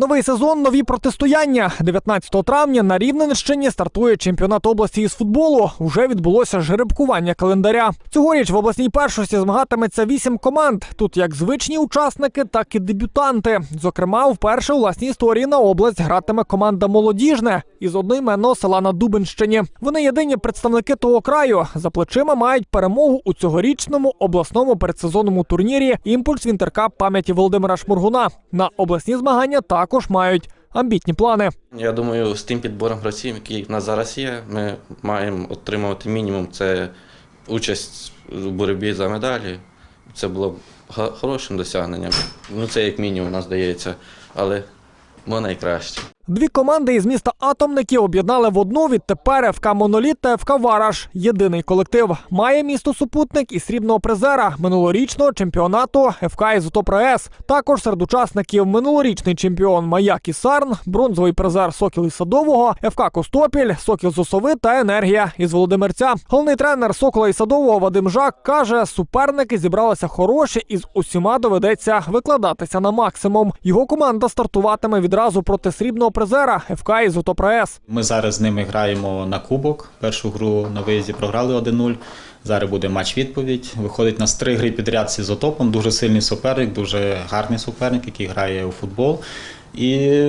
Новий сезон, нові протистояння. 19 травня на Рівненщині стартує чемпіонат області із футболу. Уже відбулося жеребкування календаря. Цьогоріч в обласній першості змагатиметься вісім команд. Тут як звичні учасники, так і дебютанти. Зокрема, вперше у власній історії на область гратиме команда молодіжне із одноіменного села на Дубенщині. Вони єдині представники того краю. За плечима мають перемогу у цьогорічному обласному передсезонному турнірі Імпульс Вінтеркап пам'яті Володимира Шмургуна. На обласні змагання також мають амбітні плани. Я думаю, з тим підбором гравців, який в нас зараз є, ми маємо отримувати мінімум. Це участь у боротьбі за медалі. Це було б хорошим досягненням. Ну, це як мінімум, нам здається, але ми найкраще. Дві команди із міста Атомники об'єднали в одну відтепер ФК Моноліт та ФК Вараш. Єдиний колектив має місто супутник і срібного призера минулорічного чемпіонату ФК Ізотопра-С. Також серед учасників минулорічний чемпіон Маяк і Сарн, бронзовий призер Сокіл із Садового, ФК Костопіль, Сокіл з Осови та Енергія із Володимирця. Головний тренер Сокола і Садового Вадим Жак каже, суперники зібралися хороші і з усіма доведеться викладатися на максимум. Його команда стартуватиме відразу проти срібного призера ФК Ізотопра-С. Ми зараз з ними граємо на кубок. Першу гру на виїзді програли 1-0. Зараз буде матч відповідь. Виходить нас три гри підряд з ізотопом. Дуже сильний суперник, дуже гарний суперник, який грає у футбол. І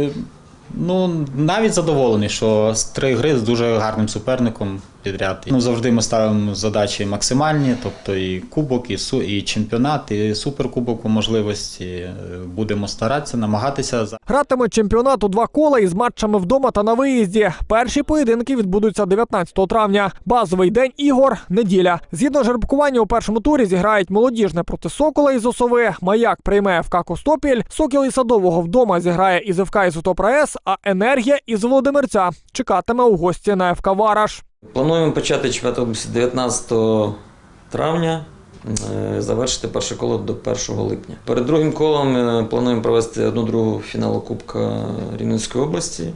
ну, навіть задоволений, що з три гри з дуже гарним суперником підряд. Ну, завжди ми ставимо задачі максимальні, тобто і кубок, і, су, і чемпіонат, і суперкубок по можливості. Будемо старатися, намагатися. Гратимуть чемпіонат у два кола із матчами вдома та на виїзді. Перші поєдинки відбудуться 19 травня. Базовий день ігор неділя. Згідно жеребкування у першому турі зіграють молодіжне проти Сокола із Осови. Маяк прийме ФК Костопіль. Сокіл із Садового вдома зіграє із ФК Ізотопра-С, а Енергія із Володимирця чекатиме у гості на ФК Вараш. Плануємо почати чемпіонат 19 травня, е, завершити перше коло до 1 липня. Перед другим колом е, плануємо провести одну другу фіналу Кубка Рівненської області,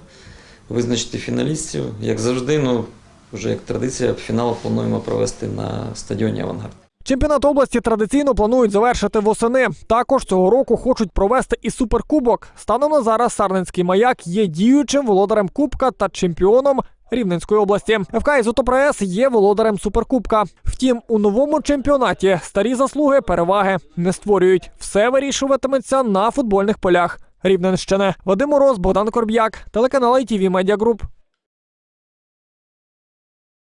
визначити фіналістів. Як завжди, ну вже як традиція, фінал плануємо провести на стадіоні Авангард. Чемпіонат області традиційно планують завершити восени. Також цього року хочуть провести і суперкубок. Станом на зараз Сарненський маяк є діючим володарем Кубка та чемпіоном. Рівненської області ФК «Ізотопра-С» є володарем суперкубка. Втім, у новому чемпіонаті старі заслуги переваги не створюють. Все вирішуватиметься на футбольних полях Рівненщини. Вадим Мороз, Богдан Корб'як, телеканал ITV Media Group.